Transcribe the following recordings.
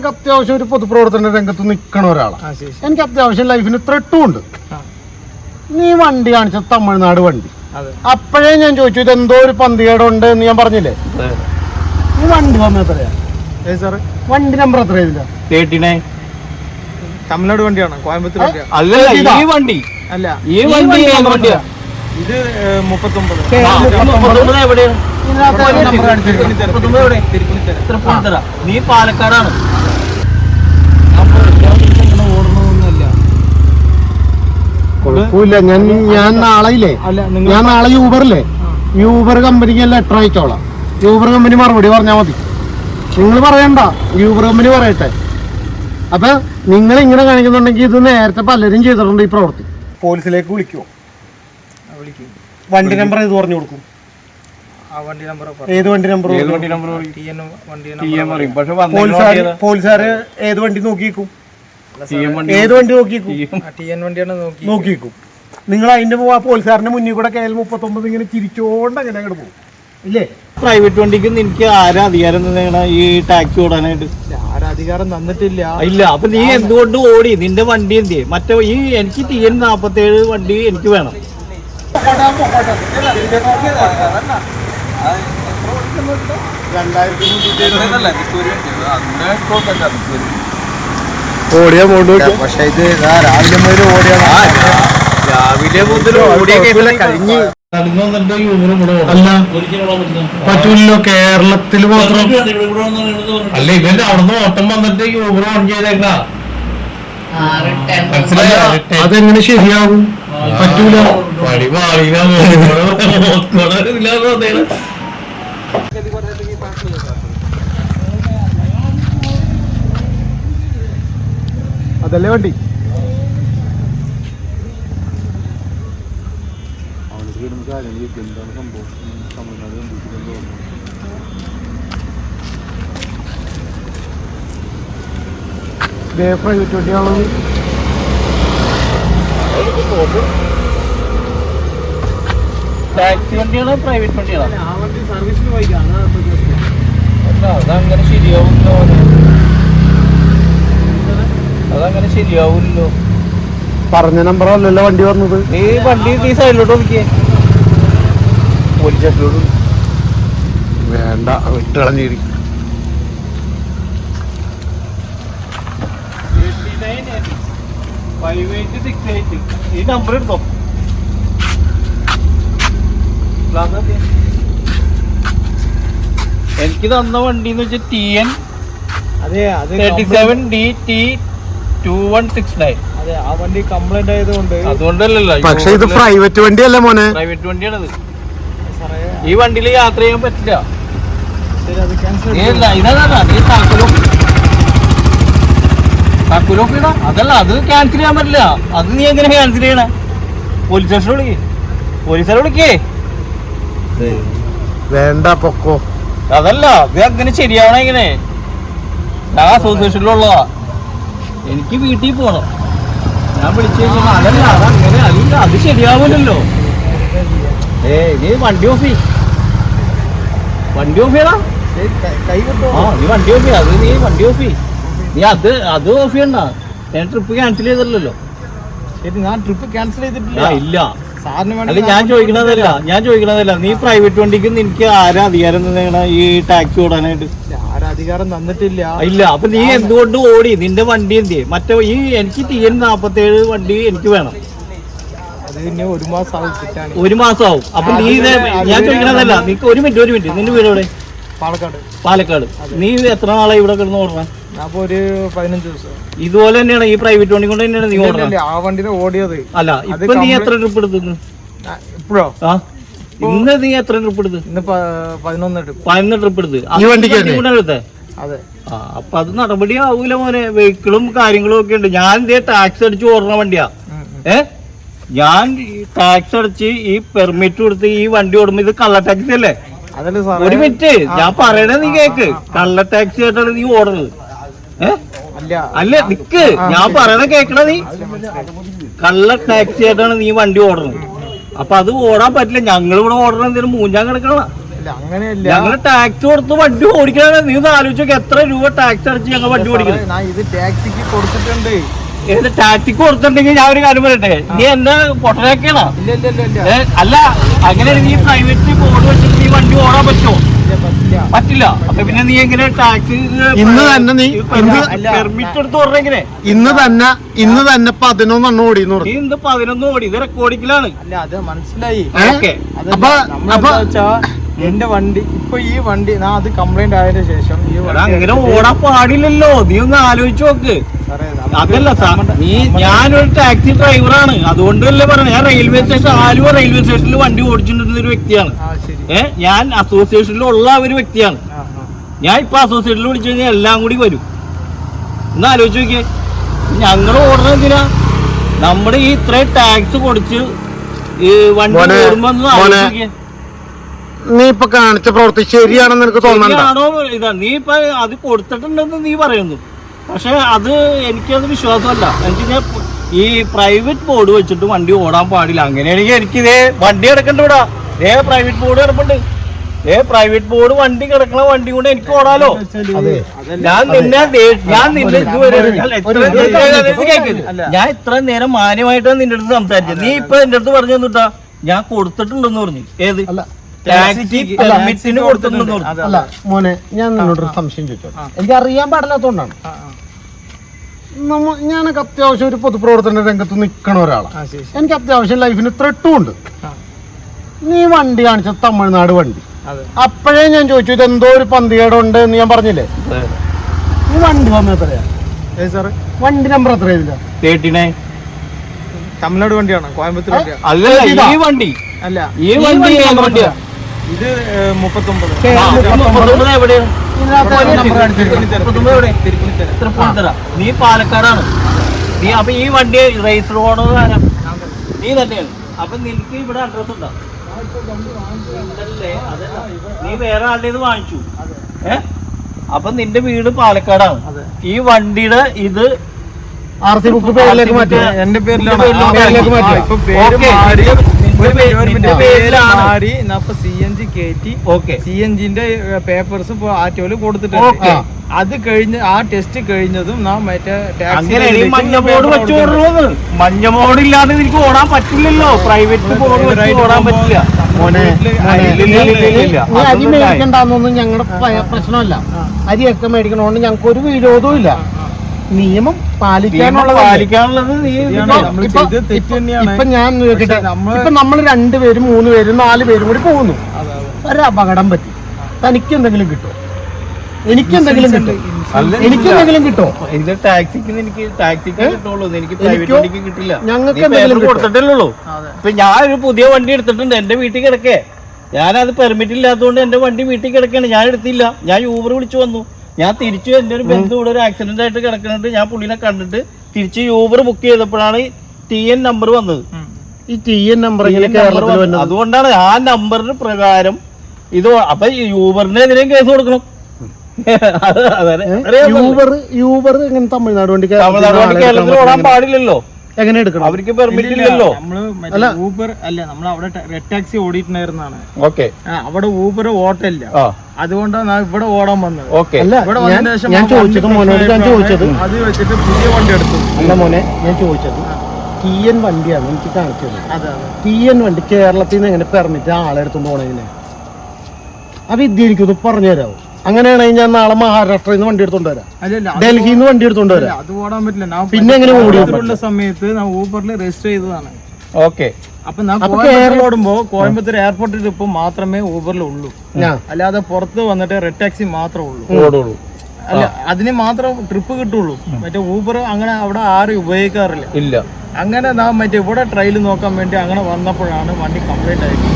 ഞാനൊക്കെ അത്യാവശ്യം ഒരു പൊതുപ്രവർത്തന രംഗത്ത് നിൽക്കണ ഒരാളാണ്. എനിക്ക് അത്യാവശ്യം ലൈഫിന് ത്രെട്ടും ഉണ്ട്. നീ വണ്ടി കാണിച്ച തമിഴ്നാട് വണ്ടി. അതെ. അപ്പോഴേ ഞാൻ ചോദിച്ചു ഇത് എന്തോ ഒരു പന്തികേടുണ്ട് എന്ന് ഞാൻ പറഞ്ഞില്ലേ? ഈ വണ്ടി വന്ന എത്രയാ? വണ്ടി നമ്പർ എത്ര ഇതില്ല തേർട്ടി നയൻ തമിഴ്നാട് വണ്ടിയാണ്? കോയമ്പത്തൂർ അല്ല ഈ വണ്ടി. അല്ല. ഈ വണ്ടി വണ്ടിയാ? ഇത് മുപ്പത്തൊമ്പത്. എവിടെയാണ് നീ ഏത് നമ്പർ കാണിച്ചിരിക്കുന്നത്? തിരുപ്പൂണിത്തറ. മുപ്പത്തൊമ്പത് എവിടെ? തിരുപ്പൂണിത്തറ. തൃപ്പൂണിത്തറ നീ പാലക്കാടാണ് ഓടണമെന്നല്ല കുഴപ്പമില്ല. ഞാൻ ഞാൻ നാളെ ഇല്ലേ അല്ല നിങ്ങൾ ഞാൻ നാളെ യൂബറില്ലേ? യൂബർ കമ്പനിക്ക് എല്ലാം ലെറ്റർ അയച്ചോളാം. യൂബർ കമ്പനി മറുപടി പറഞ്ഞാൽ മതി. നിങ്ങൾ പറയണ്ട. യൂബർ കമ്പനി പറയട്ടെ. അപ്പൊ നിങ്ങൾ ഇങ്ങനെ കാണിക്കുന്നുണ്ടെങ്കിൽ ഇത് നേരത്തെ പലരും ചെയ്തിട്ടുണ്ട് ഈ പ്രവൃത്തി. പോലീസിലേക്ക് വിളിക്കുമോ വിളിക്കും. വണ്ടി നമ്പർ ഇത് പറഞ്ഞു കൊടുക്കും? ആ വണ്ടി നമ്പർ ഏത് വണ്ടി നമ്പർ പോലീസുകാർ ഏത് വണ്ടി നോക്കിക്കും ഏത് വണ്ടി നോക്കിക്കും നോക്കിക്കും നിങ്ങൾ അതിന്റെ ആ പോലീസുകാരന്റെ മുന്നിൽ കൂടെ കെ എൽ മുപ്പത്തൊമ്പത് ഇങ്ങനെ ചിരിച്ചോണ്ട് അങ്ങനെ അങ്ങോട്ട് പോകും. ഇല്ലേ? പ്രൈവറ്റ് വണ്ടിക്ക് എനിക്ക് ആരാ അധികാരം തന്നെയാണ് ഈ ടാക്സി ഓടാനായിട്ട്? ആരും അധികാരം തന്നിട്ടില്ല. ഇല്ല അപ്പൊ നീ എന്തുകൊണ്ട് ഓടി? നിന്റെ വണ്ടി എന്ത് മറ്റേ ഈ എനിക്ക് ടി എൻ നാപ്പത്തി ഏഴ് വണ്ടി എനിക്ക് വേണം. ഓടിയാ പോണ്ട് പക്ഷെ ഇത് രാവിലെ മുതൽ ഓടിയാ രാവിലെ മുതൽ കഴിഞ്ഞ് അല്ല പറ്റൂല്ലോ കേരളത്തിൽ മാത്രം അല്ല ഇവന്റെ അവിടുന്ന് ഓട്ടം വന്നിട്ട് യൂബർ ഓൺ ചെയ്തേക്കാ അതെങ്ങനെ ശരിയാവും പറ്റൂല പടി മാറിയാ അതല്ലേ വണ്ടി? പ്രൈവറ്റ് വണ്ടിയാണത് ടാക്സി വണ്ടിയാണോ പ്രൈവറ്റ് വണ്ടിയാണോ? ആ വണ്ടി സർവീസിന് പോയിക്കാം. അല്ല അതങ്ങനെ ശരിയാവില്ലോ അതങ്ങനെ ശരിയാവൂല്ലോ പറഞ്ഞ നമ്പർ അല്ലല്ലോ വണ്ടി വന്നത്. ഈ വണ്ടി ഈ സൈഡിലോട്ട് നോക്കിയേ പോലീസ് സ്റ്റേഷനിലോട്ട് വേണ്ട വിട്ട് കളഞ്ഞിരിക്കും ഫൈവ് എയ്റ്റ് സിക്സ് എയ്റ്റ്. ഈ നമ്പർ എടുത്തോ. എനിക്ക് തന്ന വണ്ടി എന്ന് വെച്ചാൽ ടി എൻ അതെ അത് thirty seven D T two one six nine അതെ ആ വണ്ടി കംപ്ലൈന്റ് ആയതുകൊണ്ട് അതുകൊണ്ടല്ലല്ലോ പക്ഷെ ഇത് പ്രൈവറ്റ് വണ്ടിയല്ലേ മോനെ? പ്രൈവറ്റ് വണ്ടിയാണത്. ഈ വണ്ടിയിൽ യാത്ര ചെയ്യാൻ പറ്റില്ല. അതല്ല അത് ക്യാൻസൽ ചെയ്യാൻ പറ്റില്ല. അത് നീ എങ്ങനെ ക്യാൻസൽ ചെയ്യണേ? പോലീസ് സ്റ്റേഷൻ വിളിക്കേ. പോലീസുകാരെ വിളിക്കേ. വേണ്ട പൊക്കോ. അതല്ല ഇത് അങ്ങനെ ശരിയാവണ എങ്ങനെ ഞാൻ അസോസിയേഷനിലുള്ളതാ എനിക്ക് വീട്ടിൽ പോകണം ഞാൻ വിളിച്ചു കഴിഞ്ഞാൽ അതല്ല അതങ്ങനെ അല്ല അത് ശരിയാവില്ലല്ലോ ഏ നീ വണ്ടി ഓഫി. വണ്ടി ഓഫ് ചെയ്താ ആ നീ വണ്ടി ഓഫി. അത് നീ വണ്ടി ഓഫി നീ അത് അത് ഓഫ് ചെയ്യണ്ട. ഞാൻ ട്രിപ്പ് ക്യാൻസൽ ചെയ്തല്ലോ ശരി ഞാൻ ട്രിപ്പ് ക്യാൻസൽ ചെയ്തിട്ടില്ല. ഇല്ല. സാറിന് അല്ല ഞാൻ ചോദിക്കണതല്ല ഞാൻ ചോദിക്കണതല്ല നീ പ്രൈവറ്റ് വണ്ടിക്ക് നിനക്ക് ആരാ അധികാരം ഈ ടാക്സി ഓടാനായിട്ട്? അധികാരം തന്നിട്ടില്ല. ഇല്ല അപ്പൊ നീ എന്തുകൊണ്ട് ഓടി? നിന്റെ വണ്ടി എന്ത് മറ്റേ ഈ എനിക്ക് ടി എൻ നാപ്പത്തി ഏഴ് വണ്ടി എനിക്ക് വേണം. ഒരു മാസം ഒരു മാസമാവും അപ്പൊ നീ ഞാൻ ചോദിക്കണതല്ല നിനക്ക് ഒരു മിനിറ്റ് ഒരു മിനിറ്റ്. നിന്റെ വീട് എവിടെ പാലക്കാട്. പാലക്കാട് നീ എത്ര നാളെ ഇവിടെ കിടന്ന് ഓടണം? ഒരു പതിനഞ്ച് ദിവസം. ഇതുപോലെ തന്നെയാണ് ഈ പ്രൈവറ്റ് വണ്ടി കൊണ്ട് തന്നെയാണ് നീ ഓടണം? ആ വണ്ടിനെ ഓടിയത്. അല്ല ഇപ്പൊ നീ എത്ര ട്രിപ്പ് എടുത്തു ഇപ്പോഴോ? ആ? ഇന്ന് നീ എത്ര ട്രിപ്പ് എടുത്ത്? ഇന്ന് പതിനൊന്ന് പതിനൊന്ന് ട്രിപ്പ് എടുത്ത്. ഈ വണ്ടിക്ക് കൂടെ എടുത്തേ അതെ. ആ അപ്പൊ അത് നടപടി ആവൂല മോനെ. വെഹിക്കിളും കാര്യങ്ങളും ഒക്കെ ഉണ്ട്. ഞാൻ ഇതേ ടാക്സ് അടിച്ച് ഓടുന്ന വണ്ടിയാ. ഏ? ഞാൻ ടാക്സ് അടിച്ച് ഈ പെർമിറ്റ് കൊടുത്ത് ഈ വണ്ടി ഓടുമ്പോ ഇത് കള്ള ടാക്സി അല്ലേ? ഒരു മിനിറ്റ് ഞാൻ പറയണേ നീ കേക്ക്. കള്ള ടാക്സി ആയിട്ടാണ് നീ ഓടുന്നത്. ഏ? അല്ല. അല്ല നിക്ക്. ഞാൻ പറയണ കേക്കണ നീ. കള്ള ടാക്സി ആയിട്ടാണ് നീ വണ്ടി ഓടുന്നത്. അപ്പൊ അത് ഓടാൻ പറ്റില്ല. ഞങ്ങൾ ഇവിടെ ഓടണം എന്തിനും മൂഞ്ചാൻ കിടക്കണ അങ്ങനെയല്ല. ഞങ്ങൾ ടാക്സ് കൊടുത്ത് വണ്ടി ഓടിക്കണ നീ ഒന്ന് ആലോചിച്ച് എത്ര രൂപ ടാക്സ് അടിച്ച് ഞങ്ങൾ വണ്ടി ഓടിക്കണം ഇത് ടാക്സിക്ക് കൊടുത്തിട്ടുണ്ട്. ഏത് ടാക്സിക്ക് കൊടുത്തിട്ടുണ്ടെങ്കിൽ ഞാൻ ഒരു കാര്യം പറയട്ടെ? നീ എന്നെ പൊട്ടനാക്കണ അല്ല അങ്ങനെ നീ പ്രൈവറ്റ് ബോർഡ് വെച്ചിട്ട് നീ വണ്ടി ഓടാൻ പറ്റുമോ? പറ്റില്ല അപ്പൊ പിന്നെ നീ എങ്ങനെ ടാക്സി ഇന്ന് തന്നെ നീ- പെർമിറ്റ് എടുത്ത് പറഞ്ഞെങ്ങനെ ഇന്ന് തന്നെ ഇന്ന് തന്നെ പതിനൊന്നെണ്ണം ഓടി നീ ഇന്ന് പതിനൊന്ന് ഓടി. ഇത് റെക്കോർഡിങ്ങിലാണ് അല്ല അത് മനസ്സിലായി. അപ്പൊ അപ്പൊ എന്റെ വണ്ടി ഇപ്പൊ ഈ വണ്ടി ഞാൻ അത് കംപ്ലൈന്റ് ആയതിനു ശേഷം ഈ വണ്ടി അങ്ങനെ ഓടാൻ പാടില്ലല്ലോ. നീ ഒന്ന് ആലോചിച്ച് നോക്ക്. അതല്ല നീ ഞാനൊരു ടാക്സി ഡ്രൈവറാണ് അതുകൊണ്ടല്ലേ പറഞ്ഞത്? ഞാൻ റെയിൽവേ സ്റ്റേഷൻ ആലുവ റെയിൽവേ സ്റ്റേഷനിൽ വണ്ടി ഓടിച്ചിട്ടുണ്ടെന്ന ഒരു വ്യക്തിയാണ് ഞാൻ അസോസിയേഷനിലുള്ള ഒരു വ്യക്തിയാണ്. ഞാൻ ഇപ്പൊ അസോസിയേഷനിൽ വിളിച്ചു കഴിഞ്ഞാൽ എല്ലാം കൂടി വരും. ഒന്ന് ആലോചിച്ച് നോക്കിയേ. ഞങ്ങൾ ഓർഡർ എന്തിനാ നമ്മുടെ ഈ ഇത്രയും ടാക്സ് കൊടുത്ത് ഈ വണ്ടി ഓടുമ്പോ നീ ഇപ്പൊ കാണിച്ച പ്രവൃത്തി ശരിയാണെന്ന് എനിക്ക് തോന്നണ്ട. ഇതാ നീ ഇപ്പൊ അത് കൊടുത്തിട്ടുണ്ടെന്ന് നീ പറയുന്നു. പക്ഷെ അത് എനിക്കത് വിശ്വാസമല്ല. എനിക്ക് ഞാൻ ഈ പ്രൈവറ്റ് ബോർഡ് വെച്ചിട്ട് വണ്ടി ഓടാൻ പാടില്ല. അങ്ങനെയാണെങ്കിൽ എനിക്കിത് വണ്ടി എടുക്കണ്ട ഇവിടെ. ഏ പ്രൈവറ്റ് ബോർഡ് കിടപ്പുണ്ട്. ഏ പ്രൈവറ്റ് ബോർഡ് വണ്ടി കിടക്കണ വണ്ടി കൊണ്ട് എനിക്ക് ഓടാലോ. ഞാൻ നിന്നെ ഞാൻ നിന്നെ ഇതുവരെ ഞാൻ ഇത്ര നേരം മാന്യമായിട്ടാണ് നിന്റെ അടുത്ത് സംസാരിച്ചത്. നീ ഇപ്പൊ എന്റെ അടുത്ത് പറഞ്ഞു തന്നിട്ടാ ഞാൻ കൊടുത്തിട്ടുണ്ടെന്ന് പറഞ്ഞു. ഏത്? പെർമിറ്റിന് കൊടുത്തിട്ടുണ്ടെന്ന് പറഞ്ഞു. അല്ല മോനെ ഞാൻ നിന്നോടൊരു സംശയം ചോദിച്ചോ എനിക്ക് അറിയാൻ പാടില്ലാത്തോണ്ടാണ്. നമ്മ ഞാനൊക്കെ അത്യാവശ്യം ഒരു പൊതുപ്രവർത്തന രംഗത്ത് നിൽക്കണ ഒരാളാണ്. എനിക്ക് അത്യാവശ്യം ലൈഫിന് ത്രെട്ടും ഉണ്ട് നീ വണ്ടി കാണിച്ചത് തമിഴ്നാട് വണ്ടി. അതെ. അപ്പോഴേ ഞാൻ ചോദിച്ചു ഇത് എന്തോ ഒരു പന്തികേട് ഉണ്ട് എന്ന് ഞാൻ പറഞ്ഞില്ലേ? ഈ വണ്ടി വന്ന എത്രയാ? സാറ് വണ്ടി നമ്പർ എത്ര തേർട്ടി നയൻ തമിഴ്നാട് വണ്ടിയാണ്? കോയമ്പത്തൂർ അല്ലല്ല ഈ വണ്ടി. അല്ല. ഈ വണ്ടി വണ്ടിയാ? ഇത് മുപ്പത്തൊമ്പത്. മുപ്പത്തൊമ്പത് എവിടെയാണ്. തൃപ്പൂണിത്തറ നീ പാലക്കാടാണ്. നീ അപ്പൊ ഈ വണ്ടി റേസ് ഓണർ ആരാ നീ തന്നെയാണ്. അപ്പൊ നിനക്ക് ഇവിടെ അഡ്രസ് ഉണ്ടോ? ഇല്ലല്ലേ? അതല്ല. നീ വേറെ ആളുടെ വാങ്ങിച്ചു. ഏ? അപ്പൊ നിന്റെ വീട് പാലക്കാടാണ്. ഈ വണ്ടിയുടെ ഇത് ആർ സി ബുക്ക് പേരിലേക്ക് മാറ്റി. എന്റെ പേരിലാണ്. മാറ്റിയ പേരിലേക്ക് മാറ്റി. സി എൻ ജി കയറ്റി ഓക്കെ. സി എൻ ജിന്റെ പേപ്പേഴ്സ് ആറ്റോൽ കൊടുത്തിട്ടുണ്ട്. അത് കഴിഞ്ഞ് ആ ടെസ്റ്റ് കഴിഞ്ഞതും നാം മറ്റേ ടാക്സി അങ്ങനെ ഈ മഞ്ഞ ബോർഡ് വെച്ച് ഓടണമെന്ന് മഞ്ഞ ബോർഡ് ഇല്ലാതെ എനിക്ക് ഓടാൻ പറ്റില്ലല്ലോ. പ്രൈവറ്റ് ബോർഡ് വെച്ച് ഓടാൻ പറ്റില്ല. അരി മേടിക്കണ്ടെന്നൊന്നും ഞങ്ങളുടെ പ്രശ്നമല്ല. അരിയൊക്കെ മേടിക്കണോണ്ട് ഞങ്ങൾക്ക് ഒരു വിരോധവും ഇല്ല നിയമം പാലിക്കാനുള്ളത് ഇപ്പൊ- ഞാൻ നോക്കട്ടെ. ഇപ്പൊ നമ്മൾ രണ്ടുപേരും മൂന്ന് പേരും നാല് പേരും കൂടി പോകുന്നു. ഒരു അപകടം പറ്റി. തനിക്ക് എന്തെങ്കിലും കിട്ടും എനിക്ക് എന്തെങ്കിലും കിട്ടും എനിക്കെന്തെങ്കിലും എനിക്ക് എന്തെങ്കിലും കിട്ടോ ഇത് ടാക്സിക്ക് എനിക്ക് ടാക്സിക്ക് കിട്ടുള്ളൂ. എനിക്ക് പ്രൈവറ്റ് വണ്ടിക്ക് കിട്ടില്ല. ഞങ്ങൾക്ക് എന്തെങ്കിലും കൊടുത്തിട്ടല്ലോ അതെ. ഇപ്പൊ ഞാൻ ഒരു പുതിയ വണ്ടി എടുത്തിട്ടുണ്ട്. എന്റെ വീട്ടിൽ കിടക്കേ. ഞാനത് പെർമിറ്റ് ഇല്ലാത്തതുകൊണ്ട് എന്റെ വണ്ടി വീട്ടിൽ കിടക്കാണ് ഞാൻ എടുത്തില്ല. ഞാൻ യൂബർ വിളിച്ചു വന്നു. ഞാൻ തിരിച്ചു എന്റെ ഒരു ബന്ധു ഇവിടെ ഒരു ആക്സിഡന്റ് ആയിട്ട് കിടക്കുന്നുണ്ട്. ഞാൻ പുള്ളിനെ കണ്ടിട്ട് തിരിച്ച് യൂബർ ബുക്ക് ചെയ്തപ്പോഴാണ് ടി എൻ നമ്പർ വന്നത്. ഈ ടി എൻ നമ്പർ അതുകൊണ്ടാണ് ആ നമ്പറിന് പ്രകാരം ഇത് അപ്പൊ ഈ യൂബറിനെതിരെയും കേസ് കൊടുക്കണം. അത് യൂബർ യൂബർ ഇങ്ങനെ തമിഴ്നാട് വണ്ടി തമിഴ്നാട് വണ്ടി കേരളത്തിൽ ഓടാൻ പാടില്ലല്ലോ. എങ്ങനെ എടുക്കണം? അവർക്ക് പെർമിറ്റ് ഇല്ലല്ലോ നമ്മൾ മറ്റേ അല്ല. ഊബർ അല്ല നമ്മൾ അവിടെ റെഡ് ടാക്സി ഓടിയിട്ടുണ്ടായിരുന്നാണ് ഓക്കെ. അവിടെ ഊബർ ഓട്ടില്ല അതുകൊണ്ടാണ് ഞാൻ ഇവിടെ ഓടാൻ വന്നത്. ഓക്കെ. അല്ല ഇവിടെ വന്നതിന് ശേഷം ഞാൻ ചോദിച്ചത് മോനോട് ഞാൻ ചോദിച്ചത്. അത് വെച്ചിട്ട് പുതിയ വണ്ടി എടുത്തു. അല്ല മോനെ ഞാൻ ചോദിച്ചത് ടി എൻ വണ്ടിയാണ് എനിക്ക് കാണിച്ചത്. അതെ അതെ. ടി എൻ വണ്ടി കേരളത്തിൽ നിന്ന് എങ്ങനെ പെർമിറ്റ് ആളെടുത്തുകൊണ്ട് പോണെങ്കിലേ അപ്പൊ ഇത് എനിക്കൊന്ന് പറഞ്ഞു തരാമോ അങ്ങനെയാണെങ്കിൽ ഞാൻ നാളെ മഹാരാഷ്ട്രയിൽ നിന്ന് വണ്ടി എടുത്തോണ്ട് വരാം. ഡൽഹിയിൽ നിന്ന് വണ്ടി എടുത്തോണ്ട് വരാം. അത് ഓടാൻ പറ്റില്ല. പിന്നെ എങ്ങനെ ഓടി കോയമ്പത്തൂരുള്ള സമയത്ത് ഞാൻ ഊബറിൽ രജിസ്റ്റർ ചെയ്തതാണ്. ഓക്കെ. അപ്പൊ ഞാൻ കേരള- ഓടുമ്പോ കോയമ്പത്തൂർ എയർപോർട്ടിൽ ഇപ്പൊ മാത്രമേ ഊബറിൽ ഉള്ളൂ. അല്ലാതെ പുറത്ത് വന്നിട്ട് റെഡ് ടാക്സി മാത്രമേ ഉള്ളൂ. അല്ല അതിന് മാത്രം ട്രിപ്പ് കിട്ടുള്ളൂ. മറ്റേ ഊബർ അങ്ങനെ അവിടെ ആരും ഉപയോഗിക്കാറില്ല. ഇല്ല. അങ്ങനെ നാം മറ്റേ ഇവിടെ ട്രയൽ നോക്കാൻ വേണ്ടി അങ്ങനെ വന്നപ്പോഴാണ് വണ്ടി കംപ്ലീറ്റ് ആയിട്ട്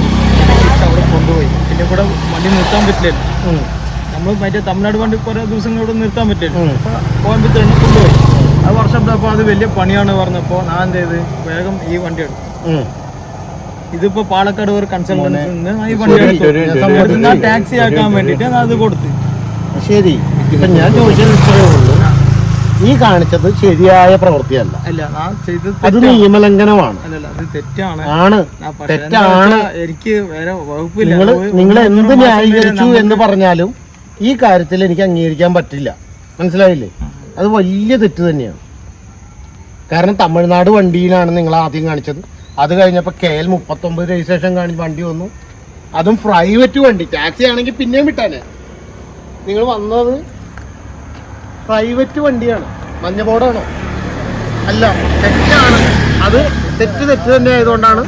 അവിടെ കൊണ്ടുപോയി. പിന്നെ ഇവിടെ വണ്ടി നിർത്താൻ പറ്റില്ല. നമ്മൾ മറ്റേ തമിഴ്നാട് വണ്ടി കുറെ ദിവസങ്ങൾ ഇവിടെ നിർത്താൻ പറ്റില്ല. അപ്പൊ കോയമ്പത്തൂരിന് കൊണ്ടുപോയി. ആ വർഷം അപ്പോൾ അത് വലിയ പണിയാണ് പറഞ്ഞപ്പോൾ ഞാൻ എന്ത് ചെയ്ത്? വേഗം ഈ വണ്ടി എടുത്തു. ഇതിപ്പോ പാലക്കാട് ഒരു കൺസൾട്ടൻസിൽ നിന്ന് ഈ വണ്ടി എടുത്തു. ടാക്സി ആക്കാൻ വേണ്ടിട്ട് ഞാൻ അത് കൊടുത്തു. ശരി. ഇപ്പൊ ഞാൻ ചോദിച്ചത് ഇത്രയേ ഉള്ളൂ. നീ കാണിച്ചത് ശരിയായ പ്രവൃത്തിയല്ല. അല്ല ഞാൻ ചെയ്തത് അത് നിയമലംഘനമാണ്. അല്ലല്ല അത് തെറ്റാണ്. ആണ്. തെറ്റാണ്. എനിക്ക് വേറെ വകുപ്പില്ല. നിങ്ങൾ എന്ത് ന്യായീകരിച്ചു എന്ന് പറഞ്ഞാലും ഈ കാര്യത്തിൽ എനിക്ക് അംഗീകരിക്കാൻ പറ്റില്ല മനസ്സിലായില്ലേ അത് വലിയ തെറ്റ് തന്നെയാണ് കാരണം തമിഴ്നാട് വണ്ടിയിലാണ് നിങ്ങൾ ആദ്യം കാണിച്ചത് അത് കഴിഞ്ഞപ്പോൾ കെ എൽ മുപ്പത്തൊമ്പത് രജിസ്ട്രേഷൻ കാണി വണ്ടി വന്നു അതും പ്രൈവറ്റ് വണ്ടി ടാക്സി ആണെങ്കിൽ പിന്നെയും വിട്ടാനെ നിങ്ങൾ വന്നത് പ്രൈവറ്റ് വണ്ടിയാണ് മഞ്ഞ ബോർഡാണോ അല്ല തെറ്റാണ് അത് തെറ്റ് തെറ്റ് തന്നെ ആയതുകൊണ്ടാണ്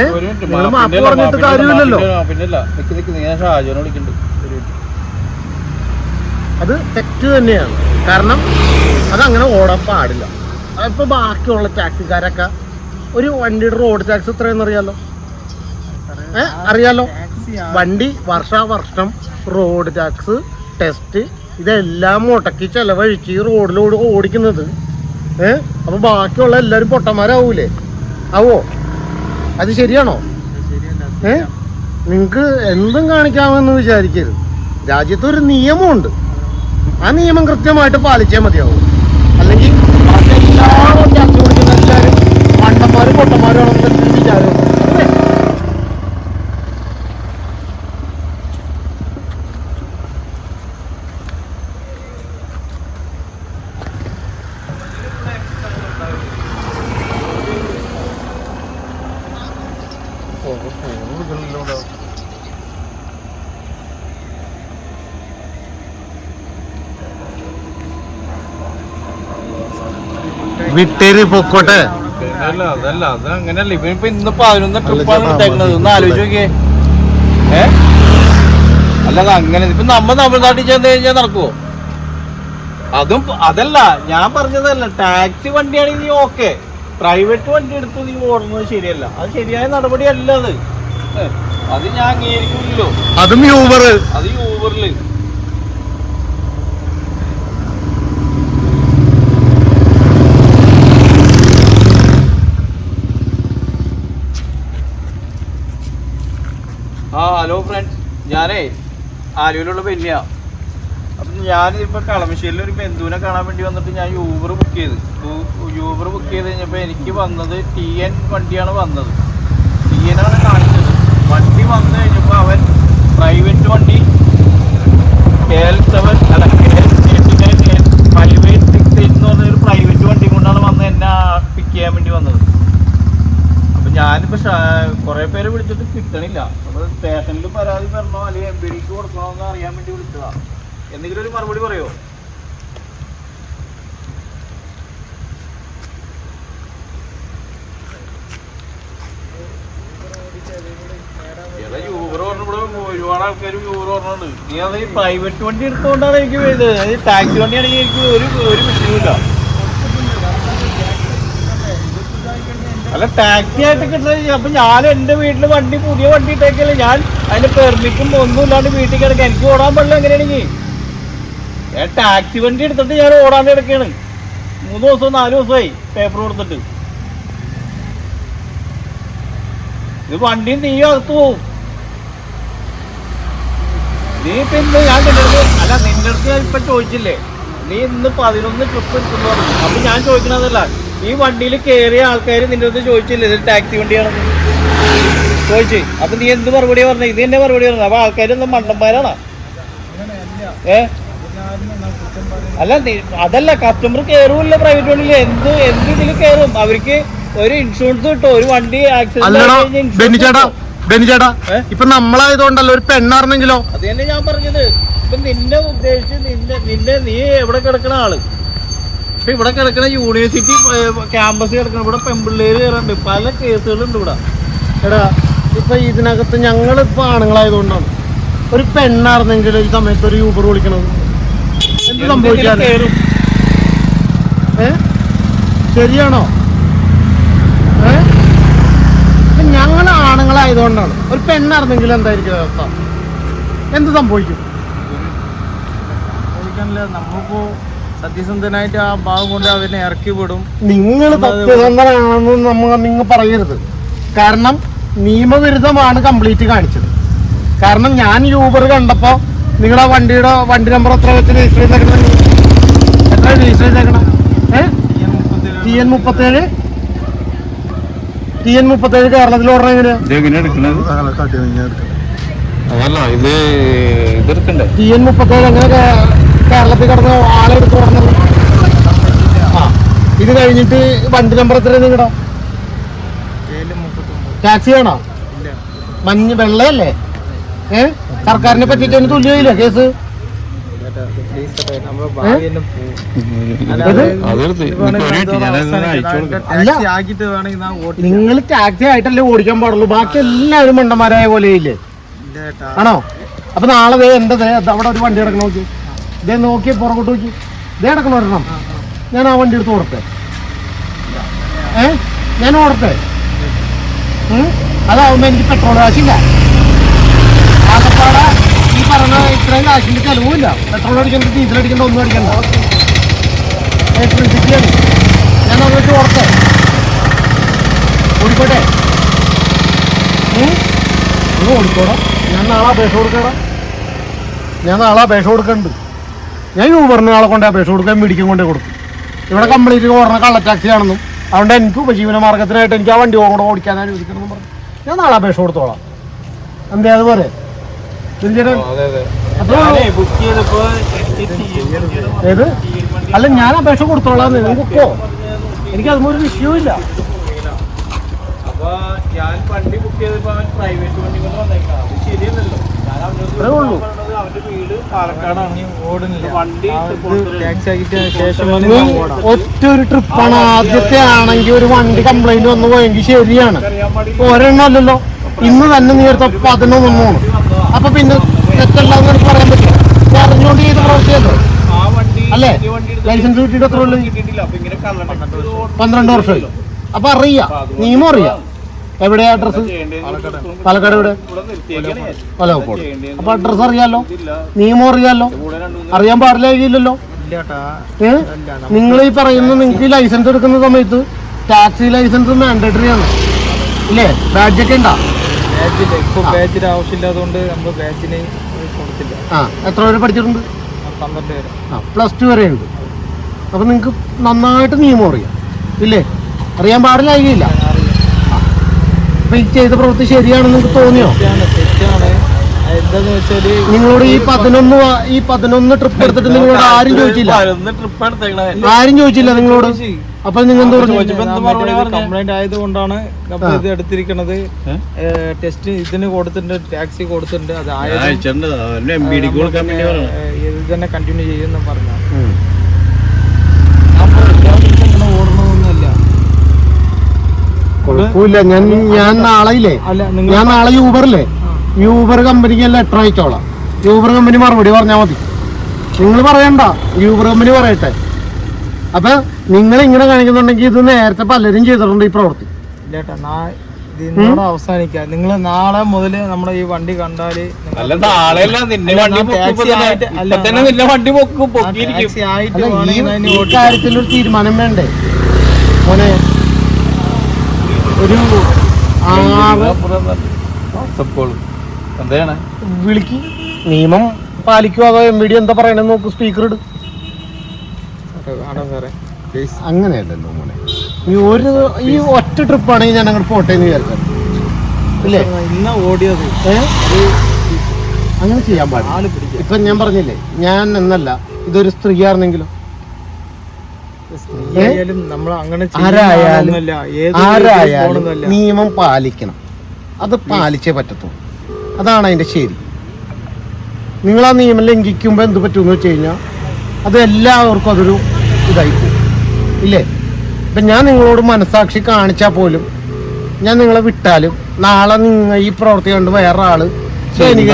ഏഹ് മാപ്പ് പറഞ്ഞിട്ട് കാര്യമില്ലല്ലോ പിന്നില്ല ഷാജുവിനെ വിളിക്കുന്നുണ്ട്. അത് തെറ്റ് തന്നെയാണ്. കാരണം അതങ്ങനെ ഓടാൻ പാടില്ല. അതിപ്പോൾ ബാക്കിയുള്ള ടാക്സിക്കാരൊക്കെ ഒരു വണ്ടിയുടെ റോഡ് ടാക്സ് എത്രയെന്ന് അറിയാലോ? ഏ അറിയാലോ? വണ്ടി വർഷാവർഷം റോഡ് ടാക്സ് ടെസ്റ്റ് ഇതെല്ലാം മുടക്കി ചെലവഴിച്ച് റോഡിലൂടെ ഓടിക്കുന്നത്. ഏ അപ്പൊ ബാക്കിയുള്ള എല്ലാവരും പൊട്ടന്മാരാവൂലേ? ആവോ? അത് ശരിയാണോ? ഏ നിങ്ങക്ക് എന്തും കാണിക്കാമെന്ന് വിചാരിക്കരുത്. രാജ്യത്തൊരു നിയമമുണ്ട്. ആ നിയമം കൃത്യമായിട്ട് പാലിച്ചേ മതിയാവും അല്ലെങ്കിൽ ബാക്കി എല്ലാവരും ടാക്സ് കൊടുക്കുന്ന എല്ലാവരും മണ്ടന്മാരും പൊട്ടന്മാരും ആണെന്ന് വിചാരം അല്ലേ? വിട്ടേര് പൊക്കോട്ടെ. അല്ല അതല്ല അത് അങ്ങനെയല്ല ഇവൻ ഇപ്പൊ ഇന്ന് പതിനൊന്ന് അല്ല, ട്രിപ്പാണ് ചേട്ടാ, ഇട്ടേക്കണത് ഒന്ന് ആലോചിച്ച് നോക്കിയേ. ഏ? അല്ലാതെ അങ്ങനെ ഇപ്പൊ നമ്മ തമിഴ്നാട്ടിൽ ചെന്ന് കഴിഞ്ഞാൽ നടക്കുവോ? അതും അതല്ല ഞാൻ പറഞ്ഞതല്ല ടാക്സി വണ്ടിയാണെങ്കിൽ നീ ഓക്കെ. പ്രൈവറ്റ് വണ്ടി എടുത്ത് നീ ഓടുന്നത് ശരിയല്ല. അത് ശരിയായ നടപടിയല്ല അത്. അത് ഞാൻ അംഗീകരിക്കില്ലല്ലോ അതും യൂബർ അത് ഈ ഹലോ ഫ്രണ്ട്സ് ഞാനേ ആലുവിലുള്ള പെണ്ണിയാ. അപ്പം ഞാനിപ്പോൾ കളമശ്ശേരിയിൽ ഒരു ബന്ധുവിനെ കാണാൻ വേണ്ടി വന്നിട്ട് ഞാൻ യൂബർ ബുക്ക് ചെയ്ത്. യൂബർ ബുക്ക് ചെയ്ത് കഴിഞ്ഞപ്പോൾ എനിക്ക് വന്നത് ടി എൻ വണ്ടിയാണ് വന്നത്. ടി എൻ ആണ് കാണിച്ചത്. വണ്ടി വന്നു കഴിഞ്ഞപ്പോൾ അവൻ പ്രൈവറ്റ് വണ്ടി കെ എൽ സെവൻ അല്ല K L five eight six eight എന്ന് പ്രൈവറ്റ് വണ്ടി കൊണ്ടാണ് വന്ന് എന്നെ പിക്ക് ചെയ്യാൻ വേണ്ടി വന്നത്. ഞാനിപ്പോ കുറെ പേര് വിളിച്ചിട്ട് കിട്ടണില്ല. നമ്മൾ സ്റ്റേഷനിൽ പരാതി പറഞ്ഞോ അല്ലെങ്കിൽ എം ബിഡിക്ക് കൊടുക്കണോ എന്ന് അറിയാൻ വേണ്ടി വിളിച്ചതാ. എന്തെങ്കിലും ഒരു മറുപടി പറയോ? ഒരുപാട് ആൾക്കാർ യൂറോ പറഞ്ഞിട്ടുണ്ട് നീ അത് പ്രൈവറ്റ് വണ്ടി എടുത്തുകൊണ്ടാണ് എനിക്ക് വേണ്ടത് ടാക്സി വണ്ടിയാണെങ്കിൽ എനിക്ക് ഒരു ഒരു വിഷയമില്ല അല്ല ടാക്സി ആയിട്ട് കിട്ടുന്നത് അപ്പൊ ഞാൻ എന്റെ വീട്ടിൽ വണ്ടി പുതിയ വണ്ടി ഇട്ടേക്കല്ലേ. ഞാൻ അതിന്റെ പെർമിറ്റും ഒന്നും ഇല്ലാണ്ട് വീട്ടിൽ കിടക്കാൻ എനിക്ക് ഓടാൻ പാടില്ല എങ്ങനെയാണെങ്കിൽ ഞാൻ ടാക്സി വണ്ടി എടുത്തിട്ട് ഞാൻ ഓടാൻ കിടക്കാണ്. മൂന്ന് ദിവസം നാല് ദിവസമായി പേപ്പർ കൊടുത്തിട്ട്. ഇത് വണ്ടിയും നീ അകത്ത് പോവും. നീ ഇപ്പൊ ഇന്ന് ഞാൻ നിന്റെ അടുത്ത് അല്ല നിന്റെ അടുത്ത് ഞാൻ ഇപ്പൊ ചോദിച്ചില്ലേ? നീ ഇന്ന് പതിനൊന്ന് ട്രിപ്പ് എടുക്കുന്നു അപ്പൊ ഞാൻ ചോദിക്കണതല്ല. ഈ വണ്ടിയിൽ കയറിയ ആൾക്കാർ നിന്റെ അടുത്ത് ചോദിച്ചില്ലേ? ഇത് ടാക്സി വണ്ടിയാണെന്ന് ചോദിച്ചു. അപ്പൊ നീ എന്ത് മറുപടി പറഞ്ഞു? ഇത് എന്നെ മറുപടി പറഞ്ഞു. അപ്പൊ ആൾക്കാരൊന്നും മണ്ടന്മാരാണോ? ഏ? അല്ല അതല്ല കസ്റ്റമർ കയറൂല്ല പ്രൈവറ്റ് വണ്ടിയിൽ. എന്ത് എന്ത് ഇതിൽ കയറും അവർക്ക് ഒരു ഇൻഷുറൻസ് കിട്ടും. ഒരു വണ്ടി ആക്സിഡന്റ് ഏ? ഇപ്പൊ നമ്മളായതുകൊണ്ടല്ലോ ഒരു പെണ്ണാർന്നെങ്കിലോ അത് തന്നെ ഞാൻ പറഞ്ഞത്. ഇപ്പൊ നിന്നെ ഉദ്ദേശിച്ച് നിന്നെ നിന്നെ നീ എവിടെ കിടക്കണ ആൾ? ഇപ്പൊ ഇവിടെ കിടക്കുന്ന യൂണിവേഴ്സിറ്റി ക്യാമ്പസ് കിടക്കുന്ന ഇവിടെ പെമ്പിള്ളേര് കയറുന്നുണ്ട് പല കേസുകളുണ്ട് ഇവിടെ. എടാ ഇപ്പൊ ഇതിനകത്ത് ഞങ്ങൾ ഇപ്പൊ ആണുങ്ങളായതുകൊണ്ടാണ്. ഒരു പെണ്ണായിരുന്നെങ്കിൽ ഈ സമയത്ത് ഒരു യൂബർ വിളിക്കണത്. എന്ത് സംഭവിച്ചാലും ഏ? ശരിയാണോ? ഏ? ഞങ്ങൾ ആണുങ്ങളായതുകൊണ്ടാണ്. ഒരു പെണ്ണായിരുന്നെങ്കിൽ എന്തായിരിക്കും അവസ്ഥ? എന്ത് സംഭവിക്കും? നമ്മളിപ്പോ സത്യസന്ധനായിട്ട് ആ ഭാഗം കൊണ്ട് അവനെ ഇറക്കി വിടും. നിങ്ങൾ സത്യസന്ധനാണെന്ന് നമ്മ നിങ്ങൾ പറയരുത്. കാരണം നിയമവിരുദ്ധമാണ് കംപ്ലീറ്റ് കാണിച്ചത്. കാരണം ഞാൻ യൂബർ കണ്ടപ്പോ നിങ്ങളുടെ വണ്ടിയുടെ വണ്ടി നമ്പർ എത്ര വെച്ച് രജിസ്റ്റർ ചെയ്തേക്കണം? എത്ര രജിസ്റ്റർ ചെയ്തേക്കണം? ടി എൻ മുപ്പത്തേഴ്. ടി എൻ മുപ്പത്തേഴ് കേരളത്തിൽ ഓർഡർ എങ്ങനെയാണ് ടി എൻ മുപ്പത്തേഴ് എങ്ങനെ കേരളത്തിൽ കിടന്ന് ആളെടുത്ത് പറഞ്ഞത്. ആ ഇത് കഴിഞ്ഞിട്ട് വണ്ടി നമ്പർ എത്ര നിങ്ങളുടെ ഏഴ് മുപ്പത്തൊമ്പത് ടാക്സി ആണോ ഇല്ല മഞ്ഞ് വെള്ളയല്ലേ? ഏ? സർക്കാരിനെ പറ്റിട്ട് അതിന് തുല്യമില്ല കേസ്? നിങ്ങൾ ടാക്സി ആയിട്ടല്ലേ ഓടിക്കാൻ പാടുള്ളൂ. ബാക്കി എല്ലാവരും മണ്ടന്മാരായ പോലെ ഇല്ലേ ആണോ? അപ്പൊ നാളെ എന്തത് അവിടെ ഒരു വണ്ടി കിടക്കണോ നോക്കി. ഇതേ നോക്കി പുറകോട്ട് നോക്കി. ഇതേ കിടക്കണം ഒരെണ്ണം. ഞാൻ ആ വണ്ടി എടുത്ത് ഓടട്ടെ? ഏ? ഞാൻ ഓടട്ടെ? അതാവുമ്പോ എനിക്ക് പെട്രോൾ കാശില്ല. ആകപ്പാടെ ഈ പറഞ്ഞ ഇത്രയും കാശിന്റെ ചെലവുമില്ല. പെട്രോൾ അടിക്കണ്ട ഡീസൽ അടിക്കണ്ട ഒന്നും അടിക്കണ്ട. ഞാൻ അവിടെ വെച്ച് ഓടട്ടെ? ഓടിക്കോട്ടെ? ഓടിക്കോടാ. ഞാൻ നാളെ അപേക്ഷ കൊടുക്കണം ഞാൻ നാളെ അപേക്ഷ കൊടുക്കുന്നുണ്ട് ഞാൻ യൂബറിന് ആളെ കൊണ്ട് അപേക്ഷ കൊടുക്കാൻ മേടിക്കും കൊണ്ടേ കൊടുക്കും. ഇവിടെ കംപ്ലീറ്റ് ഓടുന്ന കള്ള ടാക്സി ആണെന്നും അതുകൊണ്ട് എനിക്ക് ഉപജീവന മാർഗത്തിനായിട്ട് എനിക്ക് ആ വണ്ടി കൂടെ ഓടിക്കാൻ അനുവദിക്കണം പറഞ്ഞു. ഞാൻ നാളെ അപേക്ഷ കൊടുത്തോളാം. എന്തേ അതുപോലെ ഏത്? അല്ല ഞാൻ അപേക്ഷ കൊടുത്തോളാം നിങ്ങൾക്കോ എനിക്ക് അതൊന്നും ഒരു വിഷയവുമില്ല അപ്പൊ ഞാൻ വണ്ടി ബുക്ക് ചെയ്തപ്പോ അവൻ പ്രൈവറ്റ് വണ്ടി കൊണ്ട് വന്നേക്കാം. അത് ശരിയല്ലല്ലോ. ഞാൻ അത്രേ ഉള്ളൂ. അവന്റെ വീട് പാലക്കാടാണ്. വണ്ടി ഒറ്റ ഒരു ട്രിപ്പാണ്. ആദ്യത്തെ ആണെങ്കിൽ ഒരു വണ്ടി കംപ്ലൈന്റ് വന്നു പോയെങ്കിൽ ശരിയാണ്. ഒരെണ്ണം അല്ലല്ലോ. ഇന്ന് തന്നെ നീ എടുത്ത പതിനൊന്നാണ് അപ്പൊ പിന്നെ തെറ്റല്ലാന്ന് എനിക്ക് പറയാൻ പറ്റില്ല. അറിഞ്ഞുകൊണ്ട് ചെയ്ത് പ്രവർത്തിയല്ലോ? ആ വണ്ടി അല്ലേ? ലൈസൻസ് കിട്ടിയിട്ട് എത്ര പന്ത്രണ്ട് വർഷമായി. അപ്പൊ അറിയാം. നിയമം അറിയാം. എവിടെയാ അഡ്രസ് പാലക്കാട്. എവിടെ? പലവക്കോട് അപ്പൊ അഡ്രസ് അറിയാലോ? നിയമം അറിയാലോ? അറിയാൻ പാടില്ലായില്ലല്ലോ നിങ്ങൾ ഈ പറയുന്ന നിങ്ങൾക്ക് ഈ ലൈസൻസ് എടുക്കുന്ന സമയത്ത് ടാക്സി ലൈസൻസ് മാൻഡേറ്ററി ആണ്. ഇല്ലേ? ബാഡ്ജ് ഒക്കെ ഉണ്ടാ? ആവശ്യമില്ലാത്തതുകൊണ്ട് നമ്മൾ ബാച്ചിന് കൊടുത്തില്ല. ആ. എത്ര വരെ പഠിച്ചിട്ടുണ്ട്? ആ, പന്ത്രണ്ട് പേര് ആ പ്ലസ് ടു വരെ ഉണ്ട്. അപ്പൊ നിങ്ങൾക്ക് നന്നായിട്ട് നിയമം അറിയാം. ഇല്ലേ? അറിയാൻ പാടില്ലായില്ല അപ്പൊ ഈ ചെയ്ത പ്രവൃത്തി ശരിയാണെന്ന് നിങ്ങൾക്ക് തോന്നിയോ? തെറ്റാണ് തെറ്റാണ്. എന്താന്ന് വെച്ചാൽ നിങ്ങളോട് ഈ പതിനൊന്ന് വ- ഈ പതിനൊന്ന് ട്രിപ്പ് എടുത്തിട്ട് നിങ്ങളോട് ആരും ചോദിച്ചില്ല? പതിനൊന്ന് ട്രിപ്പ് എടുത്തേക്കണേ ആരും ചോദിച്ചില്ല നിങ്ങളോട്? അപ്പൊ നിങ്ങൾ എന്ത് പറഞ്ഞു? ചോദിച്ചപ്പോ എന്ത് മറുപടി പറഞ്ഞു? കംപ്ലൈന്റ് ആയതുകൊണ്ടാണ് നമ്മൾ ഇത് എടുത്തിരിക്കുന്നത് ടെസ്റ്റ് ഇതിന് കൊടുത്തിട്ടുണ്ട് ടാക്സി കൊടുത്തിട്ടുണ്ട് അത് ആയത് എം ബി ഡിക്ക് കൊടുക്കാൻ വേണ്ടി പറഞ്ഞു ഇത് തന്നെ കണ്ടിന്യൂ ചെയ്യുമെന്ന് പറഞ്ഞു കുഴപ്പമില്ല ഞാൻ ഞാൻ നാളെയില്ലേ? അല്ല നിങ്ങൾ ഞാൻ നാളെ യൂബറില്ലേ? യൂബർ കമ്പനിക്ക് ലെറ്റർ അയച്ചോളാം. യൂബർ കമ്പനി മറുപടി പറഞ്ഞാൽ മതി. നിങ്ങൾ പറയണ്ട. യൂബർ കമ്പനി പറയട്ടെ. അപ്പൊ നിങ്ങൾ ഇങ്ങനെ കാണിക്കുന്നുണ്ടെങ്കിൽ ഇത് നേരത്തെ പലരും ചെയ്തിട്ടുണ്ട് ഈ പ്രവൃത്തി. അവസാനിക്കാം. നിങ്ങൾ നാളെ മുതൽ നമ്മുടെ ഈ വണ്ടി കണ്ടാൽ അല്ല നാളെയല്ല നിന്നെ വണ്ടി ടാക്സി ആയിട്ട് അല്ല, തന്നെ നിന്നെ വണ്ടി പൊക്കും പൊക്കിയിരിക്കും. ടാക്സി ആയിട്ട് അല്ല ഈ വേണമെങ്കിൽ അതിന് ഈ ഓടിക്കാം. കാര്യത്തിൽ ഒരു തീരുമാനം വേണ്ടേ? മോനെ ഒരു ആറ് വിളിക്ക്. നിയമം പാലിക്കുക അതോ എം വി ഡി എന്താ പറയണെന്ന് നോക്ക് സ്പീക്കർ ഇട്. ആണോ സാറേ പ്ലീസ് അങ്ങനെയല്ലല്ലോ മോനെ. ഈ ഒരു ഈ ഒറ്റ ട്രിപ്പാണെങ്കിൽ ഞാൻ അങ്ങോട്ട് പോട്ടെ എന്ന് വിചാരിച്ചത് ഇല്ലേ? ഇന്ന ഓടിയത്? അങ്ങനെ ചെയ്യാൻ പാടില്ല. ഇപ്പൊ ഞാൻ പറഞ്ഞില്ലേ ഞാൻ എന്നല്ല ഇതൊരു സ്ത്രീ ആണെങ്കിലും ഏ? ആയാലും നമ്മൾ അങ്ങനെ ആരായാലും ആരായാലും. നിയമം പാലിക്കണം. അത് പാലിച്ചേ പറ്റത്തുള്ളൂ. അതാണ് അതിന്റെ ശരി. നിങ്ങൾ ആ നിയമം ലംഘിക്കുമ്പോൾ എന്ത് പറ്റുമെന്ന് വെച്ച് കഴിഞ്ഞാൽ അത് എല്ലാവർക്കും അതൊരു ഇതായി പോകും ഇല്ലേ? ഇപ്പം ഞാൻ നിങ്ങളോട് മനസാക്ഷി കാണിച്ചാൽ പോലും ഞാൻ നിങ്ങളെ വിട്ടാലും നാളെ നിങ്ങൾ ഈ പ്രവർത്തി കണ്ട് വേറെ ആൾ സ്വീകരിച്ച്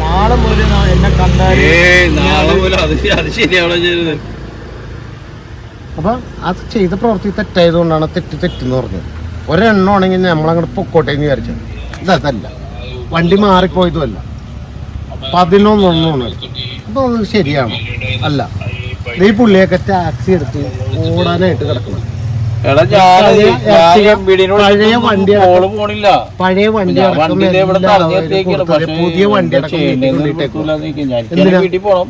നാളെ മുതൽ എന്നെ കണ്ടാൽ ഏയ് നാളെ പോലെ അത് അത് ശരിയാവണം ചെയ്തത് അപ്പൊ അത് ചെയ്ത പ്രവൃത്തി തെറ്റായതുകൊണ്ടാണ് തെറ്റ് തെറ്റെന്ന് പറഞ്ഞത്. ഒരെണ്ണം ആണെങ്കിൽ നമ്മളങ്ങോട്ട് പൊക്കോട്ടെ എന്ന് വിചാരിച്ചത് ഇതല്ല വണ്ടി മാറിപ്പോയതുമല്ല. പതിനൊന്നെണ്ണമാണ് അപ്പൊ അത് ശരിയാണോ. അല്ല. നീ ഈ പുള്ളിയൊക്കെ ടാക്സി എടുത്ത് ഓടാനായിട്ട് കിടക്കണം. എടാ പഴയ വണ്ടി അടക്കം- കോൾ പോണില്ല. പഴയ വണ്ടി പുതിയ വണ്ടി വീട്ടിൽ പോണം.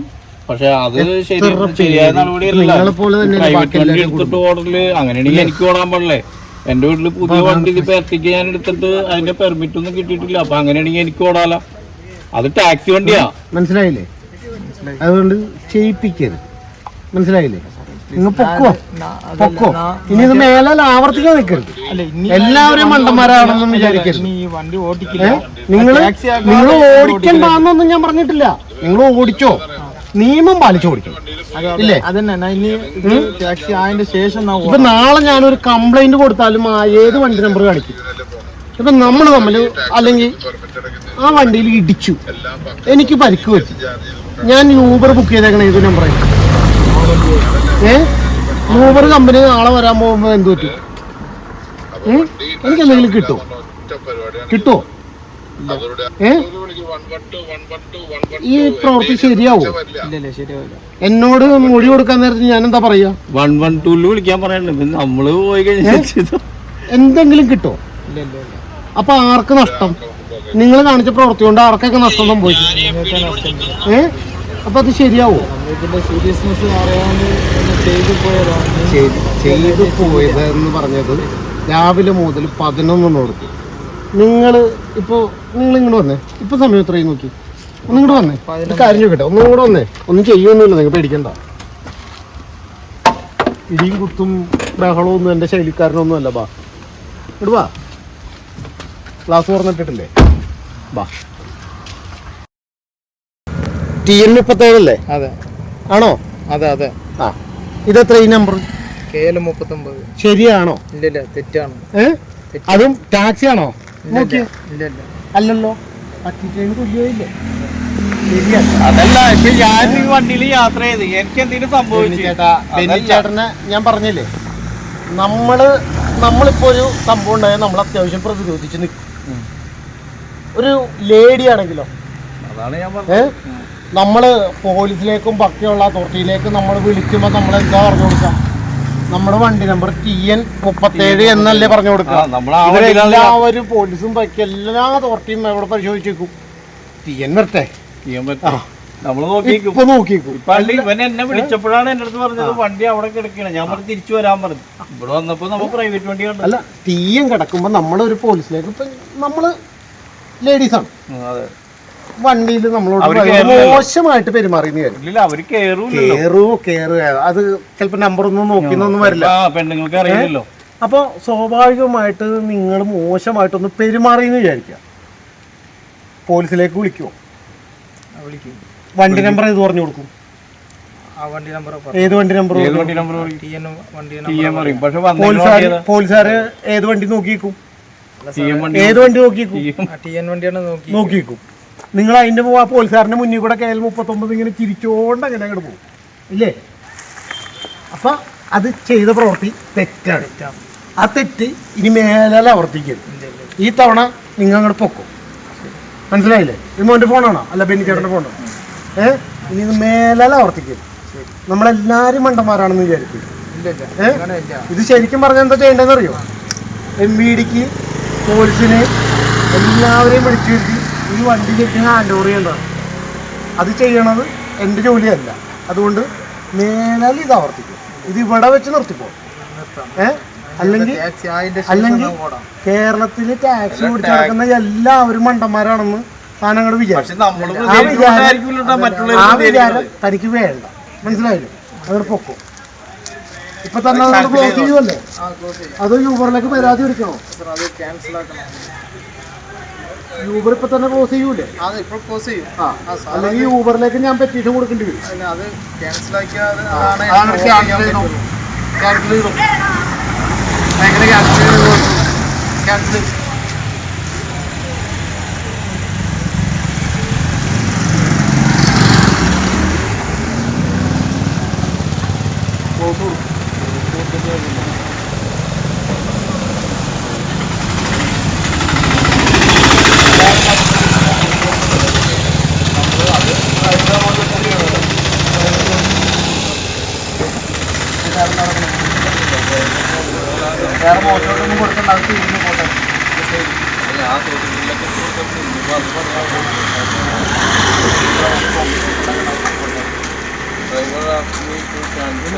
പക്ഷെ അത് ശരി എത്ര ശരിയായ നടപടിയല്ല പോലെ തന്നെ പ്രൈവറ്റ് ബാക്കി വണ്ടി എല്ലാവരും എടുത്തിട്ട് ഓടൽ അങ്ങനെയാണെങ്കിൽ എനിക്ക് ഓടാൻ പാടില്ലേ? എന്റെ വീട്ടിൽ പുതിയ വണ്ടി ഇപ്പൊ എത്തിക്ക് ഞാൻ എടുത്തിട്ട് അതിന്റെ പെർമിറ്റ് ഒന്നും കിട്ടിയിട്ടില്ല. അപ്പൊ അങ്ങനെയാണെങ്കിൽ എനിക്ക് ഓടാലോ. അത് ടാക്സി വണ്ടിയാ. മനസ്സിലായില്ലേ? അതുകൊണ്ട് ചെയ്യിപ്പിക്കരുത്. മനസ്സിലായില്ലേ? നിങ്ങൾ പൊക്കോ. പൊക്കോ. ഇനി ഇത് മേലെ ആവർത്തിക്കാൻ നിൽക്കരുത്. എല്ലാവരും മണ്ടന്മാരാണെന്നും വിചാരിക്കരുത്. നിങ്ങൾ നിങ്ങൾ ഓടിക്കണ്ടെന്നൊന്നും ഞാൻ പറഞ്ഞിട്ടില്ല. നിങ്ങൾ ഓടിച്ചോ. നിയമം പാലിച്ചു ഓടിക്കണം. ഇല്ലേ? ടാക്സി ശേഷം ഇപ്പൊ നാളെ ഞാനൊരു കംപ്ലൈന്റ് കൊടുത്താലും ആ ഏത് വണ്ടി നമ്പർ കാണിക്കും? ഇപ്പൊ നമ്മൾ തമ്മിൽ അല്ലെങ്കിൽ ആ വണ്ടിയിൽ ഇടിച്ചു. എനിക്ക് പരിക്ക് പറ്റി. ഞാൻ യൂബർ ബുക്ക് ചെയ്തേക്കണ ഏത് നമ്പർ ഏ? മൂവർ കമ്പനി നാളെ വരാൻ പോകുമ്പോ എന്ത് പറ്റും? എനിക്ക് എന്തെങ്കിലും കിട്ടുമോ കിട്ടുമോ ഏ? ഈ പ്രവൃത്തി ശരിയാവോ? എന്നോട് മൊഴി കൊടുക്കാൻ നേരത്തെ ഞാൻ എന്താ പറയാ? വൺ വൺ ടൂൽ വിളിക്കാൻ പറയാനുണ്ട് പിന്നെ നമ്മൾ പോയി കഴിഞ്ഞാൽ എന്തെങ്കിലും കിട്ടോ? ഇല്ല ഇല്ല ഇല്ല അപ്പൊ ആർക്ക് നഷ്ടം? നിങ്ങൾ കാണിച്ച പ്രവൃത്തി കൊണ്ട് ആർക്കൊക്കെ നഷ്ടം സംഭവിച്ചു? ഏഹ് അപ്പൊ അത് ശരിയാവോ? ഇതിന്റെ സീരിയസ്നെസ് അറിയാണ്ട് ചെയ്തു പോയതാണ്. ചെയ്തു പോയത് എന്ന് പറഞ്ഞത് രാവിലെ മുതൽ പതിനൊന്ന് കൊടുത്തു നിങ്ങൾ ഇപ്പോ നിങ്ങൾ ഇങ്ങോട്ട് വന്നേ. ഇപ്പൊ സമയം എത്രയും നോക്കി? ഒന്നും ഇങ്ങോട്ട് വന്നേ. ഒരു കാര്യം ചോദിക്കട്ടെ. ഒന്നും കൂടെ വന്നേ. ഒന്നും ചെയ്യൊന്നുമില്ല നിങ്ങൾ പേടിക്കണ്ട. ഇടിയും കുത്തും ബഹളവും ഒന്നും എന്റെ ശൈലിക്കാരനൊന്നും അല്ല ബാ. ഇടുവാ വാ. ക്ലാസ് തുറന്നിട്ടിട്ടില്ലേ? ബാ. ടി എൻ മുപ്പത്തേഴല്ലേ? അതെ. ആണോ? അതെ അതെ. ആ. ഇതെത്ര ഈ നമ്പർ കെ എൽ മുപ്പത്തൊമ്പത്. ശരിയാണോ? ഇല്ല ഇല്ല തെറ്റാണ്. ഏ? അതും ടാക്സി ആണോ? നോക്കിയേ. ഇല്ല ഇല്ല അല്ലല്ലോ അതല്ല ഇപ്പൊ ഞാൻ ഈ വണ്ടിയിൽ യാത്ര ചെയ്ത്. എനിക്ക് എന്തെങ്കിലും സംഭവിച്ചു. ചേട്ടാ ചേട്ടനെ ഞാൻ പറഞ്ഞില്ലേ? നമ്മൾ നമ്മളിപ്പോ ഒരു സംഭവം ഉണ്ടായാൽ നമ്മൾ അത്യാവശ്യം പ്രതിരോധിച്ച് നിൽക്കും ഒരു ലേഡി ആണെങ്കിലോ? അതാണ് ഞാൻ ഏ? നമ്മൾ പോലീസിലേക്കും ബാക്കിയുള്ള അതോറിറ്റിയിലേക്കും നമ്മൾ വിളിക്കുമ്പോൾ നമ്മൾ എന്താ പറഞ്ഞു കൊടുക്കാം? നമ്മുടെ വണ്ടി നമ്പർ ടി എൻ മുപ്പത്തേഴ്. എന്നല്ലേ പറഞ്ഞു കൊടുക്കുക എല്ലാവരും പോലീസും ബാക്കി എല്ലാ അതോറിറ്റിയും എവിടെ പരിശോധിച്ചേക്കും. ടി എൻ വരട്ടെ. ടി എൻ നോക്കിക്കും ഇപ്പൊ ഇവൻ എന്നെ വിളിച്ചപ്പോഴാണ് എന്റെ അടുത്ത് പറഞ്ഞത് വണ്ടി അവിടെ കിടക്കണം ഞാൻ പറഞ്ഞു തിരിച്ചു വരാൻ പറഞ്ഞു. ഇവിടെ വന്നപ്പോ നമ്മൾ പ്രൈവറ്റ് വണ്ടി കണ്ടു. അല്ല തീയം കിടക്കുമ്പോൾ നമ്മളൊരു പോലീസിലേക്ക് ഇപ്പൊ നമ്മൾ ലേഡീസാണ് ആണ്. അതെ. വണ്ടിയിൽ നമ്മളോട്. മോശമായിട്ട് പെരുമാറിയെന്ന് കേറൂലല്ലോ. കേറൂ കേറുക അത് ചിലപ്പോ നമ്പർ ഒന്നും നോക്കിന്നൊന്നും വരില്ല. പെണ്ണുങ്ങൾക്ക് അറിയില്ലല്ലോ. അപ്പോൾ സ്വാഭാവികമായിട്ട് നിങ്ങൾ മോശമായിട്ടൊന്ന് പെരുമാറിയെന്ന് വിചാരിക്കുക. പോലീസിലേക്ക് വിളിക്കുമോ വിളിക്കും. വണ്ടി നമ്പർ ഏത് പറഞ്ഞു കൊടുക്കും? ആ വണ്ടി നമ്പർ ഏത് വണ്ടി നമ്പർ പോലീസുകാര് ഏത് വണ്ടി നോക്കിക്കും ഏത് വണ്ടി നോക്കിക്കും നോക്കിക്കും നിങ്ങൾ അതിന്റെ ആ പോലീസുകാരന്റെ മുന്നിൽ കൂടെ കെ മുപ്പത്തൊമ്പത് ഇങ്ങനെ ചിരിച്ചോണ്ട് അങ്ങനെ അങ്ങോട്ട് പോകും. ഇല്ലേ? അപ്പൊ അത് ചെയ്ത പ്രവൃത്തി തെറ്റാണ്. ആ തെറ്റ് ഇനി മേലെ ആവർത്തിക്കരുത്. ഈ തവണ നിങ്ങൾ അങ്ങോട്ട് പൊക്കും. മനസ്സിലായില്ലേ? ഇത് മോന്റെ ഫോണാണോ? അല്ല ബെന്നി ചേട്ടന്റെ ഫോണാണോ ഏ? ഇനി ഇത് മേലെ ആവർത്തിക്കരുത്. നമ്മളെല്ലാരും മണ്ടന്മാരാണെന്ന് വിചാരിക്കും? ഇത് ശരിക്കും പറഞ്ഞാൽ എന്താ ചെയ്യേണ്ടതെന്ന് അറിയോ എം വി ഡിക്ക് പോലീസിനെ എല്ലാവരെയും വിളിച്ചു വരുത്തി ഈ വണ്ടി ഹാൻഡ് ഓവർ ചെയ്യേണ്ടത് അത് ചെയ്യണത് എന്റെ ജോലിയല്ല. അതുകൊണ്ട് മേലാൽ ഇത് ആവർത്തിക്കും. ഇത് ഇവിടെ വെച്ച് നിർത്തിപ്പോ നിർത്താം. ഏ അല്ലെങ്കിൽ അല്ലെങ്കിൽ കേരളത്തിൽ ടാക്സി ഓടിച്ചു നടക്കുന്ന എല്ലാവരും മണ്ടന്മാരാണെന്ന് സാധനങ്ങൾ വിചാരിച്ചു. ആ വിചാരം വിചാരിക്കുമല്ലോ ആ വിചാരം തനിക്ക് വേണ്ട. മനസ്സിലായില്ലേ? അങ്ങോട്ട് പൊക്കോ. ഇപ്പൊ തന്നെ ബ്ലോക്ക് ചെയ്യുമല്ലേ അത് യൂബറിലേക്ക് പരാതി കൊടുക്കണോ സാർ അത് ക്യാൻസൽ ആക്കണം യൂബർ ഇപ്പൊ തന്നെ ക്ലോസ് ചെയ്യൂലേ? അത് ഇപ്പോൾ ക്ലോസ് ചെയ്യും. ആ അല്ലെങ്കിൽ യൂബറിലേക്ക് ഞാൻ പെറ്റീഷൻ കൊടുക്കേണ്ടി വരും. അതിന് അത് ക്യാൻസൽ ആക്കിയാൽ. ക്യാൻസൽ ചെയ്തു. ക്യാൻസൽ ക്യാൻസൽ മോശമായിട്ടൊന്നും കൊടുക്കണ്ട പോട്ടെ.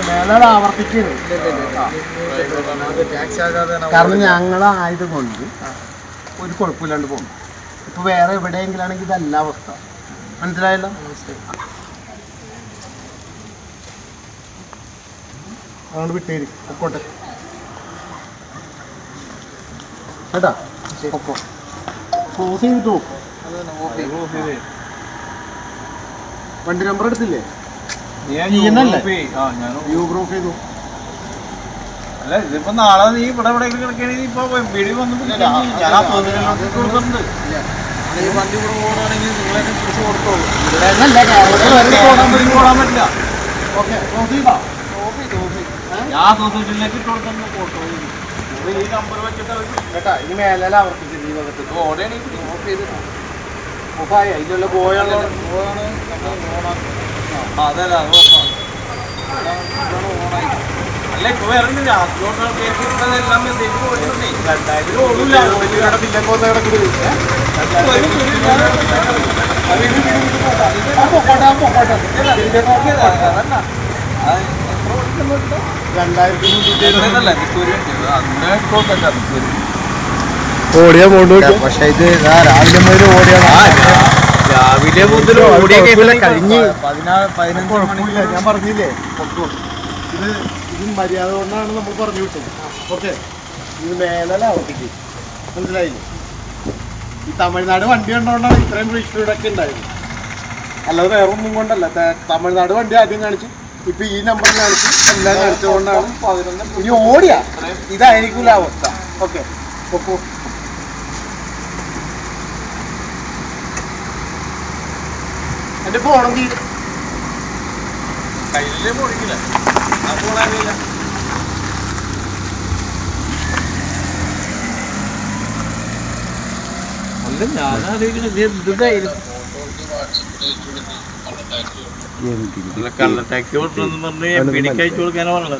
മേലെ അത് ആവർത്തിക്കരുത്. കാരണം ഞങ്ങൾ ആയതുകൊണ്ട് ഒരു കുഴപ്പമില്ലാണ്ട് പോകും ഇപ്പൊ വേറെ എവിടെയെങ്കിലാണെങ്കിൽ ഇതല്ല അവസ്ഥ. മനസ്സിലായല്ലോ? അതുകൊണ്ട് വിട്ടേരി പൊക്കോട്ടെ. കേട്ടാ? ക്ലോസ് ചെയ്തിട്ട് വണ്ടി നമ്പർ എടുത്തില്ലേ? ചെയ്യുന്നല്ലേ? യൂബർ ഓഫ് ചെയ്തു. അല്ല ഇതിപ്പോ നാളെ നീ ഇവിടെ ഇവിടെ ഇപ്പൊ ഞാൻ ആ കൊടുക്കുന്നുണ്ട്. ഈ വണ്ടി നിങ്ങളെ കൊടുത്തോളൂ. ഓടാൻ പറ്റില്ല. ചെയ്താ? ഞാൻ ഇട്ട് ഫോട്ടോ ഈ നമ്പർ വെച്ചിട്ട് അവർ കേട്ടാ ഇനി മേലെ ആവർത്തിച്ചില്ല ഈ ഭാഗത്ത് ഓടുകയാണെങ്കിൽ ഓഫ് ചെയ്ത് ഓഫായി അതിലുള്ള പോയാണ് അതല്ല അത് ഓഫാണ് അല്ല ഇപ്പൊ വേറെ രാത്രിയോട്ടാണ് കേൾക്കുന്നതെല്ലാം എന്തെങ്കിലും ഓടുന്നുണ്ടേ രണ്ടായിരം ഓടില്ല ഓടില്ല കിടക്കുന്നത് രണ്ടായിരത്തി ഓടിയാ പോണ്ടു പക്ഷെ ഇത് രാവിലെ മുതൽ രാവിലെ മുതൽ ഓടിയ കഴിഞ്ഞ്. ഞാൻ പറഞ്ഞില്ലേ. ഇത് ഇത് മര്യാദ കൊണ്ടാണ് നമ്മൾ പറഞ്ഞു വിട്ടത്. ഓക്കെ. ഇത് മേലല്ല ആവർത്തിക്ക് മനസ്സിലായില്ലേ? ഈ തമിഴ്നാട് വണ്ടി കണ്ടുകൊണ്ടാണ് ഇത്രയും വിഷുടൊക്കെ ഉണ്ടായത്. അല്ലാതെ വേറെ ഒന്നും കൊണ്ടല്ല തമിഴ്നാട് വണ്ടി ആദ്യം കാണിച്ചു ഇപ്പൊ ഈ നമ്പർ കാണിച്ചു എല്ലാം കാണിച്ചുകൊണ്ടാണ് ഇനി ഓടിയാ. ഇതായിരിക്കില്ല അവസ്ഥ. ഓക്കെ. പൊക്കോ. എന്റെ തീരും കയ്യിലേ പോണിക്കില്ല ആ പോണാറില്ല അല്ല എന്തായിരുന്നു കള്ള ടാക്സി കൊടുക്കണം പറഞ്ഞ് എം പി ഡിക്ക് അയച്ചു കൊടുക്കാനാണ്